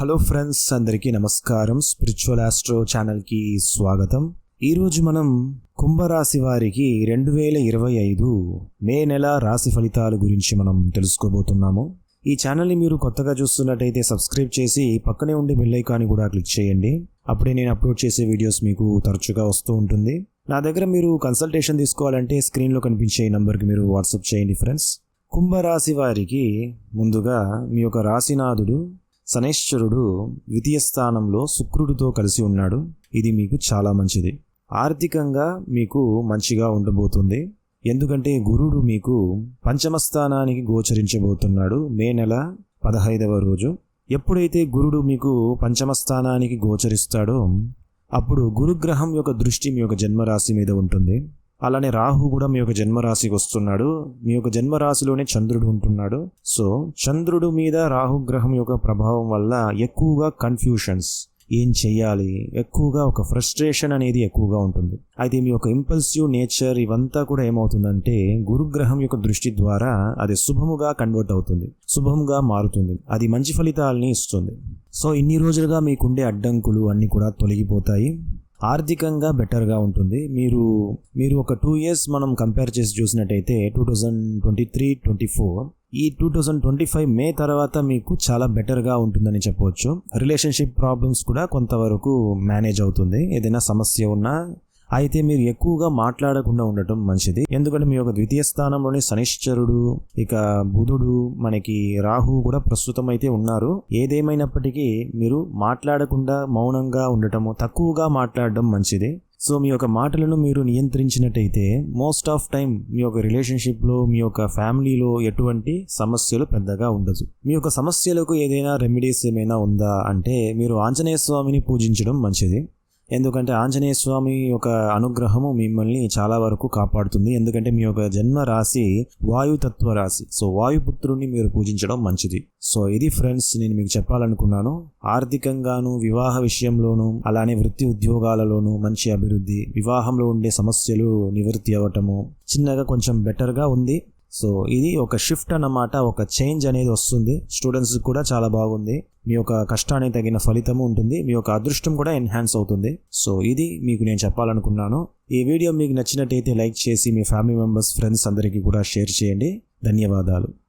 Hello friends అందరికీ నమస్కారం. Spiritual astro ఛానల్కి స్వాగతం. ఈరోజు మనం కుంభరాశి వారికి రెండు వేల ఇరవై ఐదు మే నెల రాశి ఫలితాల గురించి మనం తెలుసుకోబోతున్నాము. ఈ ఛానల్ని మీరు కొత్తగా చూస్తున్నట్టయితే సబ్స్క్రైబ్ చేసి పక్కనే ఉండే బెల్ ఐకాన్ని కూడా క్లిక్ చేయండి. అప్పుడే నేను అప్లోడ్ చేసే వీడియోస్ మీకు తరచుగా వస్తూ ఉంటుంది. నా దగ్గర మీరు కన్సల్టేషన్ తీసుకోవాలంటే స్క్రీన్లో కనిపించే ఈ నంబర్కి మీరు వాట్సాప్ చేయండి ఫ్రెండ్స్. కుంభరాశి వారికి ముందుగా మీ యొక్క రాశినాథుడు శనేశ్వరుడు ద్వితీయ స్థానంలో శుక్రుడితో కలిసి ఉన్నాడు. ఇది మీకు చాలా మంచిది. ఆర్థికంగా మీకు మంచిగా ఉండబోతుంది. ఎందుకంటే గురుడు మీకు పంచమ స్థానానికి గోచరించబోతున్నాడు. మే నెల పదహైదవ రోజు. ఎప్పుడైతే గురుడు మీకు పంచమ స్థానానికి గోచరిస్తాడో అప్పుడు గురుగ్రహం యొక్క దృష్టి మీ యొక్క జన్మరాశి మీద ఉంటుంది. అలానే రాహు కూడా మీ యొక్క జన్మరాశికి వస్తున్నాడు. మీ యొక్క జన్మరాశిలోనే చంద్రుడు ఉంటున్నాడు. సో చంద్రుడు మీద రాహుగ్రహం యొక్క ప్రభావం వల్ల ఎక్కువగా కన్ఫ్యూషన్స్ ఏం చెయ్యాలి? ఎక్కువగా ఒక ఫ్రస్ట్రేషన్ అనేది ఎక్కువగా ఉంటుంది. అయితే మీ యొక్క ఇంపల్సివ్ నేచర్ ఇవంతా కూడా ఏమవుతుందంటే గురుగ్రహం యొక్క దృష్టి ద్వారా అది శుభముగా కన్వర్ట్ అవుతుంది. శుభముగా మారుతుంది. అది మంచి ఫలితాలని ఇస్తుంది. సో ఇన్ని రోజులుగా మీకుండే అడ్డంకులు అన్నీ కూడా తొలగిపోతాయి. ఆర్థికంగా బెటర్గా ఉంటుంది. మీరు మీరు ఒక టూ ఇయర్స్ మనం కంపేర్ చేసి చూసినట్టయితే two thousand twenty three twenty four ఈ two thousand twenty five May తర్వాత మీకు చాలా బెటర్గా ఉంటుందని చెప్పవచ్చు రిలేషన్షిప్ ప్రాబ్లమ్స్ కూడా కొంతవరకు మేనేజ్ అవుతుంది. ఏదైనా సమస్య ఉన్నా అయితే మీరు ఎక్కువగా మాట్లాడకుండా ఉండటం మంచిది. ఎందుకంటే మీ యొక్క ద్వితీయ స్థానంలోని శనిశ్చరుడు ఇక బుధుడు మనకి రాహు కూడా ప్రస్తుతం అయితే ఉన్నారు. ఏదేమైనప్పటికీ మీరు మాట్లాడకుండా మౌనంగా ఉండటము తక్కువగా మాట్లాడడం మంచిది. సో మీ యొక్క మాటలను మీరు నియంత్రించినట్టయితే మోస్ట్ ఆఫ్ టైం మీ యొక్క రిలేషన్షిప్లో మీ యొక్క ఫ్యామిలీలో ఎటువంటి సమస్యలు పెద్దగా ఉండదు. మీ యొక్క సమస్యలకు ఏదైనా రెమెడీస్ ఏమైనా ఉందా అంటే మీరు ఆంజనేయ స్వామిని పూజించడం మంచిది. ఎందుకంటే ఆంజనేయ స్వామి యొక్క అనుగ్రహము మిమ్మల్ని చాలా వరకు కాపాడుతుంది. ఎందుకంటే మీ యొక్క జన్మ రాశి వాయుతత్వ రాశి. సో వాయుపుత్రుణ్ణి మీరు పూజించడం మంచిది. సో ఇది ఫ్రెండ్స్ నేను మీకు చెప్పాలనుకున్నాను. ఆర్థికంగాను వివాహ విషయంలోను అలానే వృత్తి ఉద్యోగాలలోనూ మంచి అభివృద్ధి వివాహంలో ఉండే సమస్యలు నివృత్తి అవ్వటము చిన్నగా కొంచెం బెటర్గా ఉంది. సో ఇది ఒక షిఫ్ట్ అన్నమాట ఒక చేంజ్ అనేది వస్తుంది. స్టూడెంట్స్ కూడా చాలా బాగుంది. మీ యొక్క కష్టానికి తగిన ఫలితము ఉంటుంది. మీ యొక్క అదృష్టం కూడా ఎన్హాన్స్ అవుతుంది. సో ఇది మీకు నేను చెప్పాలనుకున్నాను. ఈ వీడియో మీకు నచ్చినట్టయితే లైక్ చేసి మీ ఫ్యామిలీ మెంబర్స్ ఫ్రెండ్స్ అందరికీ కూడా షేర్ చేయండి. ధన్యవాదాలు.